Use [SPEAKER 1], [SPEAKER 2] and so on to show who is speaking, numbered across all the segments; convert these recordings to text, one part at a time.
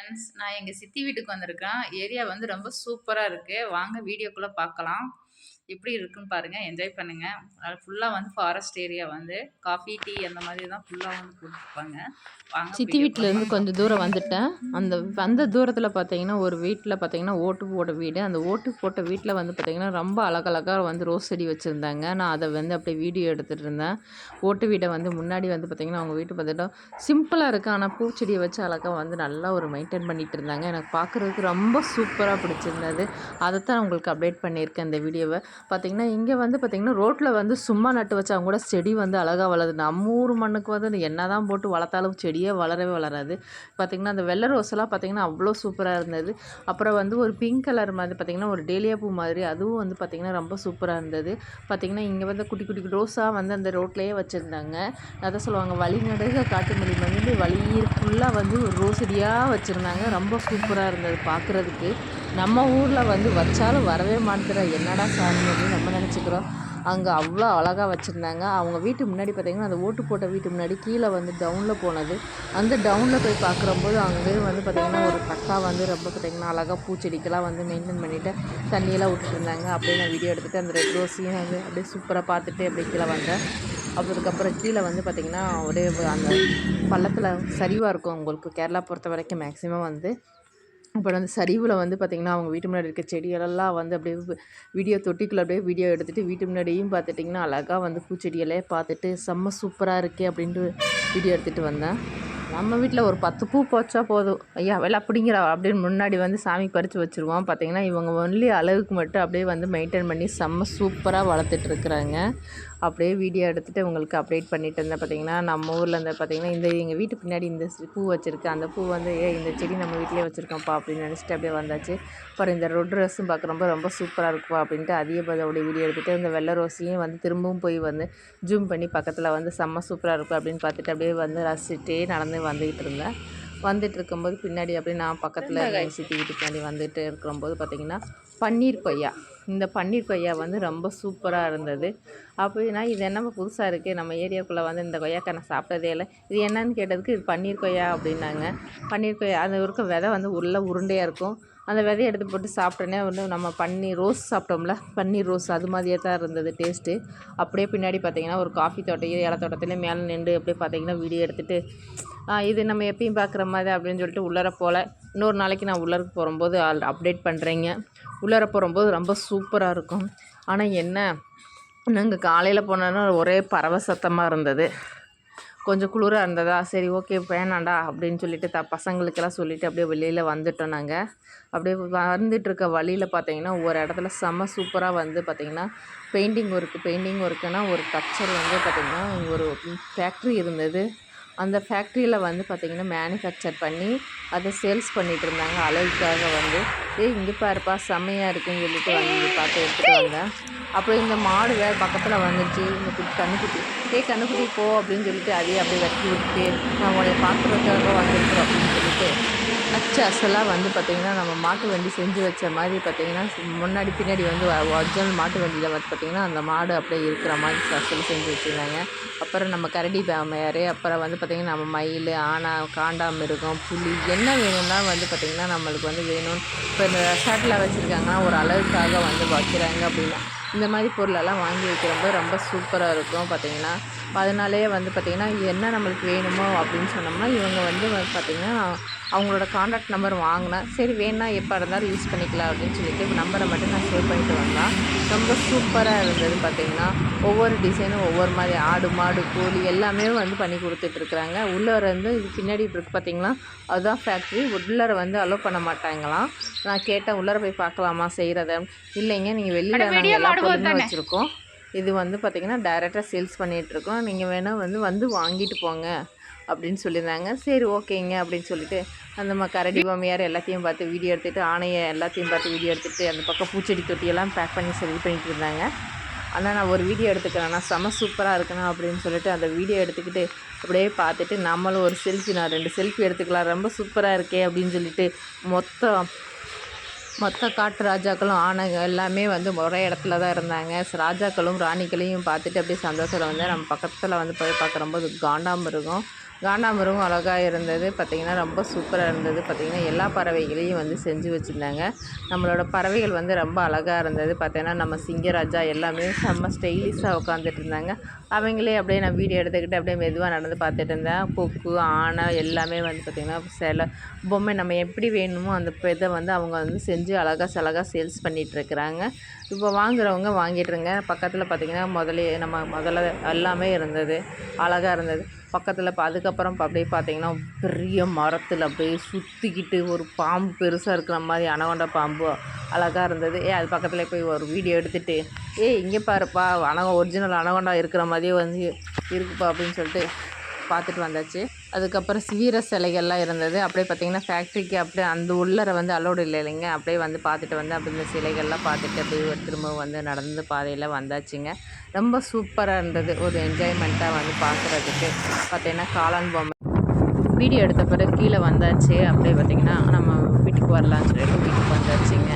[SPEAKER 1] Friends நான் எங்கள் சித்தி வீட்டுக்கு வந்திருக்கேன். ஏரியா வந்து ரொம்ப சூப்பராக இருக்குது வாங்க வீடியோக்குள்ளே பார்க்கலாம். எப்படி இருக்குன்னு பாருங்கள் என்ஜாய் பண்ணுங்கள் அது ஃபுல்லாக வந்து ஃபாரஸ்ட் ஏரியா வந்து காஃபி டீ அந்த மாதிரி தான் ஃபுல்லாக வந்து கொடுத்துருப்பாங்க வாங்க
[SPEAKER 2] சித்தி வீட்டிலேருந்து கொஞ்சம் தூரம் வந்துட்டேன். அந்த வந்த தூரத்தில் பார்த்தீங்கன்னா ஒரு வீட்டில் பார்த்தீங்கன்னா ஓட்டு போட்ட வீடு. அந்த ஓட்டு போட்ட வீட்டில் வந்து பார்த்தீங்கன்னா ரொம்ப அழகழகாக வந்து ரோஸ் செடி வச்சுருந்தாங்க. நான் அதை வந்து அப்படியே வீடியோ எடுத்துகிட்டு இருந்தேன். ஓட்டு வீடை வந்து முன்னாடி வந்து பார்த்தீங்கன்னா அவங்க வீட்டு பார்த்துட்டா சிம்பிளாக இருக்குது ஆனால் பூச்செடியை வச்சு அழகாக வந்து நல்லா ஒரு மெயின்டைன் பண்ணிகிட்டு இருந்தாங்க. எனக்கு பார்க்குறதுக்கு ரொம்ப சூப்பராக பிடிச்சிருந்தது. அதைத்தான் உங்களுக்கு அப்டேட் பண்ணியிருக்கேன் இந்த வீடியோவை பார்த்தீங்கன்னா இங்கே வந்து பார்த்தீங்கன்னா ரோட்டில் வந்து சும்மா நட்டு வச்சா கூட செடி வந்து அழகாக வளருது. நம்ம ஊர் மண்ணுக்கு வந்து என்ன தான் போட்டு வளர்த்தாலும் செடியே வளரவே வளராது. பார்த்திங்கன்னா அந்த வெள்ளை ரோஸெல்லாம் பார்த்திங்கன்னா அவ்வளோ சூப்பராக இருந்தது. அப்புறம் வந்து ஒரு பிங்க் கலர் மாதிரி பார்த்திங்கன்னா ஒரு டேலியா பூ மாதிரி அதுவும் வந்து பார்த்திங்கன்னா ரொம்ப சூப்பராக இருந்தது. பார்த்திங்கன்னா இங்கே வந்து குட்டி குட்டி ரோஸாக வந்து அந்த ரோட்லேயே வச்சுருந்தாங்க. அதை சொல்லுவாங்க வழிநடுக காட்டு மொழி வந்து வழி ஃபுல்லாக வந்து ஒரு ரோசடியாக வச்சுருந்தாங்க. ரொம்ப சூப்பராக இருந்தது பார்க்குறதுக்கு நம்ம ஊரில் வந்து வச்சாலும் வரவே மாட்டேங்கிற என்னடா சாமி அப்படின்னு நம்ம நினச்சிக்கிறோம். அங்கே அவ்வளோ அழகாக வச்சுருந்தாங்க. அவங்க வீட்டு முன்னாடி பார்த்திங்கன்னா அந்த ஓட்டு போட்ட வீட்டு முன்னாடி கீழே வந்து டவுனில் போனது. அந்த டவுனில் போய் பார்க்குறம்போது அங்கே வந்து பார்த்திங்கன்னா ஒரு கக்கா வந்து ரொம்ப பார்த்திங்கன்னா அழகாக பூச்செடிக்கெல்லாம் வந்து மெயின்டைன் பண்ணிவிட்டு தண்ணியெல்லாம் விட்டுருந்தாங்க அப்படியே நான் வீடியோ எடுத்துகிட்டு அந்த ரெட் ரோஸையும் வந்து அப்படியே சூப்பராக பார்த்துட்டு அப்படியே கீழே வந்தேன். அதுக்கப்புறம் கீழே வந்து பார்த்திங்கன்னா ஒரே அந்த பள்ளத்தில் சரிவாக இருக்கும் உங்களுக்கு கேரளா பொறுத்த வரைக்கும் மேக்ஸிமம் வந்து. அப்புறம் அந்த சரிவில் வந்து பார்த்திங்கன்னா அவங்க வீட்டு முன்னாடி இருக்க செடிகளெல்லாம் வந்து அப்படியே வீடியோ தொட்டிக்குள்ளே அப்படியே வீடியோ எடுத்துகிட்டு வீட்டு முன்னாடியும் பார்த்துட்டிங்கன்னா அழகாக வந்து பூச்செடியெல்லாம் பார்த்துட்டு செம்ம சூப்பராக இருக்கே அப்படின்ட்டு வீடியோ எடுத்துகிட்டு வந்தேன். நம்ம வீட்டில் ஒரு பத்து பூ போச்சா போதும். ஐயா வேலை அப்படிங்கிற அப்படின்னு முன்னாடி வந்து சாமி பறித்து வச்சுருவோம். பார்த்திங்கன்னா இவங்க ஒன்லி அளவுக்கு மட்டும் அப்படியே வந்து மெயின்டைன் பண்ணி செம்ம சூப்பராக வளர்த்துட்ருக்குறாங்க அப்படியே வீடியோ எடுத்துகிட்டு உங்களுக்கு அப்டேட் பண்ணிட்டு இருந்தேன். பார்த்தீங்கன்னா நம்ம ஊரில் இருந்து பார்த்தீங்கன்னா இந்த எங்கள் வீட்டு பின்னாடி இந்த பூ வச்சுருக்கு. அந்த பூ வந்து ஏ இந்த செடி நம்ம வீட்டிலே வச்சுருக்கோம்ப்பா அப்படின்னு நினச்சிட்டு அப்படியே வந்தாச்சு. அப்புறம் இந்த ரெட் ரோஸும் பார்க்குறப்ப ரொம்ப சூப்பராக இருக்கும் அப்படின்ட்டு அதிகபதோடைய வீடியோ எடுத்துகிட்டு இந்த வெள்ளை ரோஸையும் வந்து திரும்பவும் போய் வந்து ஜூம் பண்ணி பக்கத்தில் வந்து செம்ம சூப்பராக இருக்கும் அப்படின்னு பார்த்துட்டு அப்படியே வந்து ரசிச்சுட்டே நடந்து வந்துக்கிட்டு இருந்தேன். வந்துட்டு இருக்கும்போது பின்னாடி அப்படியே நான் பக்கத்தில் சித்தி வீட்டு பின்னாடி வந்துட்டு இருக்கிறம்போது பார்த்திங்கன்னா பன்னீர் கொய்யா. இந்த பன்னீர் கொய்யா வந்து ரொம்ப சூப்பராக இருந்தது. அப்படின்னா இது என்னமோ புதுசாக இருக்குது நம்ம ஏரியாவுக்குள்ளே வந்து இந்த கொய்யாக்காய் நான் சாப்பிட்டதே இல்லை. இது என்னன்னு கேட்டதுக்கு இது பன்னீர் கொய்யா அப்படின்னாங்க. பன்னீர் கொய்யா அது இருக்க விதை வந்து உள்ள உருண்டையாக இருக்கும். அந்த விதையை எடுத்து போட்டு சாப்பிட்டோன்னே வந்து நம்ம பன்னீர் ரோஸ் சாப்பிட்டோம்ல பன்னீர் ரோஸ் அது மாதிரியே தான் இருந்தது டேஸ்ட்டு அப்படியே பின்னாடி பார்த்தீங்கன்னா ஒரு காஃபி தோட்டையும் இலை தோட்டத்துலேயும் மேலே நின்று அப்படியே பார்த்தீங்கன்னா வீடியோ எடுத்துகிட்டு இது நம்ம எப்பயும் பார்க்குற மாதிரி அப்படின்னு சொல்லிட்டு உள்ளர போகல இன்னொரு நாளைக்கு நான் உள்ளருக்கு போகும்போது அப்டேட் பண்ணுறேங்க உள்ளர போகும்போது ரொம்ப சூப்பராக இருக்கும். ஆனால் என்ன நாங்கள் காலையில் போனோன்னா ஒரே பறவை சத்தமாக இருந்தது. கொஞ்சம் குளிராக இருந்ததா? சரி ஓகே வேணாண்டா அப்படின்னு சொல்லிட்டு த பசங்களுக்கெல்லாம் சொல்லிவிட்டு அப்படியே வெளியில் வந்துட்டோம் நாங்கள் அப்படியே வந்துட்டுருக்க வழியில் பார்த்தீங்கன்னா ஒரு இடத்துல செம்ம சூப்பராக வந்து பார்த்திங்கன்னா பெயிண்டிங் ஒர்க்கு பெயிண்டிங் ஒர்க்குனா ஒரு டச்சர் வந்து பார்த்திங்கன்னா ஒரு ஃபேக்ட்ரி இருந்தது. அந்த ஃபேக்ட்ரியில் வந்து பார்த்திங்கன்னா மேனுஃபேக்சர் பண்ணி அதை சேல்ஸ் பண்ணிகிட்டு இருந்தாங்க. அழகுக்காக வந்து ஏ இங்கே பாருப்பா செம்மையாக இருக்குன்னு சொல்லிட்டு வந்து பார்த்து எடுத்துகிட்டு வந்தேன். அப்புறம் இந்த மாடு வேறு பக்கத்தில் வந்துச்சு இந்த குட்டி கண்ணுக்குட்டி. ஏ கண்ணுக்குட்டி போ அப்படின்னு சொல்லிட்டு அதையே அப்படியே வெட்டி விட்டு நான் உடைய பார்க்குறதுக்காக வந்துருக்குறோம் அப்படின்னு சொல்லிட்டு அச்சு அசலாக வந்து பார்த்திங்கன்னா நம்ம மாட்டு வண்டி செஞ்சு வச்ச மாதிரி பார்த்திங்கன்னா முன்னாடி பின்னாடி வந்து ஒரிஜினல் மாட்டு வண்டியில் வந்து பார்த்திங்கன்னா அந்த மாடு அப்படியே இருக்கிற மாதிரி அசல் செஞ்சு வச்சுருந்தாங்க. அப்புறம் நம்ம கரடி பாமையார் அப்புறம் வந்து பார்த்திங்கன்னா நம்ம மயில் ஆனா காண்டாமிருகம் புலி என்ன வேணும்னா வந்து பார்த்திங்கன்னா நம்மளுக்கு வந்து வேணும் இப்போ இந்த ரெசார்ட்டில் வச்சுருக்காங்கன்னா ஒரு அளவுக்காக வந்து வைக்கிறாங்க அப்படின்னா இந்த மாதிரி பொருளெல்லாம் வாங்கி வைக்கிறப்ப ரொம்ப சூப்பராக இருக்கும் பார்த்திங்கன்னா. அதனாலேயே வந்து பார்த்திங்கன்னா என்ன நம்மளுக்கு வேணுமோ அப்படின்னு சொன்னோம்னா இவங்க வந்து பார்த்திங்கன்னா அவங்களோட காண்டாக்ட் நம்பர் வாங்கினேன் சரி வேணா எப்போ இருந்தாலும் யூஸ் பண்ணிக்கலாம் அப்படின்னு சொல்லிட்டு நம்பரை மட்டும் நான் சேவ் பண்ணிட்டு வந்தேன் ரொம்ப சூப்பராக இருந்தது பார்த்திங்கன்னா ஒவ்வொரு டிசைனும் ஒவ்வொரு மாதிரி ஆடு மாடு கோழி எல்லாமே வந்து பண்ணி கொடுத்துட்ருக்குறாங்க உள்ளே வந்து இது பின்னாடி இருக்குது பார்த்திங்கன்னா அதுதான் ஃபேக்ட்ரி உள்ளரை வந்து அலோவ் பண்ண மாட்டாங்களாம். நான் கேட்டேன் உள்ளர போய் பார்க்கலாமா? செய்கிறத இல்லைங்க நீங்கள் வெளியில் நாங்கள் எல்லா பொருளுமே வச்சுருக்கோம். இது வந்து பார்த்திங்கன்னா டைரெக்டாக சேல்ஸ் பண்ணிகிட்ருக்கோம் நீங்கள் வேணால் வந்து வந்து வாங்கிட்டு போங்க. அப்படின்னு சொல்லியிருந்தாங்க. சரி ஓகேங்க அப்படின்னு சொல்லிட்டு அந்த மா கரடி பொம்மையார் எல்லாத்தையும் பார்த்து வீடியோ எடுத்துகிட்டு ஆணையை எல்லாத்தையும் பார்த்து வீடியோ எடுத்துகிட்டு அந்த பக்கம் பூச்செடி தொட்டியெல்லாம் பேக் பண்ணி சரி பண்ணிட்டு இருந்தாங்க. ஆனால் நான் ஒரு வீடியோ எடுத்துக்கிறேன்னா செம சூப்பராக இருக்கணும் அப்படின்னு சொல்லிட்டு அந்த வீடியோ எடுத்துக்கிட்டு அப்படியே பார்த்துட்டு நம்மளும் ஒரு செல்ஃபி நான் ரெண்டு செல்ஃபி எடுத்துக்கலாம் ரொம்ப சூப்பராக இருக்கே அப்படின்னு சொல்லிட்டு மொத்தம் மொத்த காட்டு ராஜாக்களும் ஆனங்க எல்லாமே வந்து ஒரே இடத்துல தான் இருந்தாங்க. ராஜாக்களும் ராணிகளையும் பார்த்துட்டு அப்படியே சந்தோஷத்தில் வந்து நம்ம பக்கத்தில் வந்து போய் பார்க்குறம்போது காண்டாமிருகம் காண்டாமிருகம் அழகாக இருந்தது. பார்த்திங்கன்னா ரொம்ப சூப்பராக இருந்தது. பார்த்திங்கன்னா எல்லா பறவைகளையும் வந்து செஞ்சு வச்சுருந்தாங்க. நம்மளோட பறவைகள் வந்து ரொம்ப அழகாக இருந்தது. பார்த்திங்கன்னா நம்ம சிங்கராஜா எல்லாமே செம்ம ஸ்டைலிஷாக உட்காந்துட்டு இருந்தாங்க. அவங்களே அப்படியே நான் வீடியோ எடுத்துக்கிட்டு அப்படியே மெதுவாக நடந்து பார்த்துட்டு இருந்தேன். கொக்கு ஆனை எல்லாமே வந்து பார்த்திங்கன்னா சில பொம்மை நம்ம எப்படி வேணுமோ அந்த இதை வந்து அவங்க வந்து செஞ்சு அழகாக சழகாக சேல்ஸ் பண்ணிகிட்ருக்குறாங்க இப்போ வாங்குறவங்க வாங்கிட்டுருங்க. பக்கத்தில் பார்த்திங்கன்னா முதலே நம்ம முதல்ல எல்லாமே இருந்தது. அழகாக இருந்தது. பக்கத்தில் இப்போ அதுக்கப்புறம் அப்படியே பார்த்திங்கன்னா பெரிய மரத்தில் அப்படியே சுற்றிக்கிட்டு ஒரு பாம்பு பெருசாக இருக்கிற மாதிரி அனகொண்டா பாம்பு அழகாக இருந்தது. ஏ அது பக்கத்தில் போய் ஒரு வீடியோ எடுத்துகிட்டு ஏய் இங்கே பாருப்பா அனக ஒரிஜினல் அனகொண்டா இருக்கிற மாதிரியே வந்து இருக்குப்பா அப்படின்னு சொல்லிட்டு பார்த்துட்டு வந்தாச்சு. அதுக்கப்புறம் வீர சிலைகள்லாம் இருந்தது. அப்படியே பார்த்தீங்கன்னா ஃபேக்ட்ரிக்கு அப்படியே அந்த உள்ளரை வந்து அலோடு இல்லை இல்லைங்க. அப்படியே வந்து பார்த்துட்டு வந்து அப்படி இந்த சிலைகள்லாம் பார்த்துட்டு அப்படியே திரும்ப வந்து நடந்து பாதையில் வந்தாச்சுங்க. ரொம்ப சூப்பராக இருந்தது. ஒரு என்ஜாய்மெண்ட்டாக வந்து பார்க்குறதுக்கு. பார்த்தீங்கன்னா காளான் பொம்மை. வீடியோ எடுத்த பிறகு கீழே வந்தாச்சு. அப்படியே பார்த்தீங்கன்னா நம்ம வீட்டுக்கு வரலான்னு சொல்லிட்டு வீட்டுக்கு வந்தாச்சுங்க.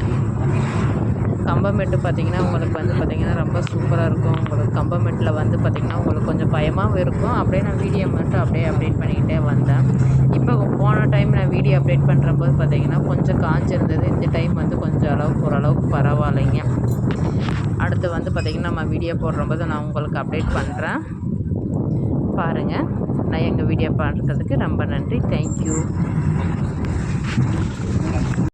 [SPEAKER 2] கம்பமெட்டு பார்த்தீங்கன்னா உங்களுக்கு வந்து பார்த்தீங்கன்னா ரொம்ப சூப்பராக இருக்கும். உங்களுக்கு கம்பமெட்டில் வந்து பார்த்தீங்கன்னா உங்களுக்கு கொஞ்சம் பயமாகவும் இருக்கும். அப்படியே நான் வீடியோ மட்டும் அப்படியே அப்டேட் பண்ணிக்கிட்டே வந்தேன். இப்போ போன டைம் நான் வீடியோ அப்டேட் பண்ணுறபோது பார்த்தீங்கன்னா கொஞ்சம் காஞ்சிருந்தது. இந்த டைம் வந்து கொஞ்சம் அளவுக்கு ஓரளவுக்கு பரவாயில்லைங்க. அடுத்து வந்து பார்த்திங்கன்னா நம்ம வீடியோ போடுறபோது நான் உங்களுக்கு அப்டேட் பண்ணுறேன் பாருங்கள் நான் எங்கள் வீடியோ பார்க்குறதுக்கு ரொம்ப நன்றி. தேங்க்யூ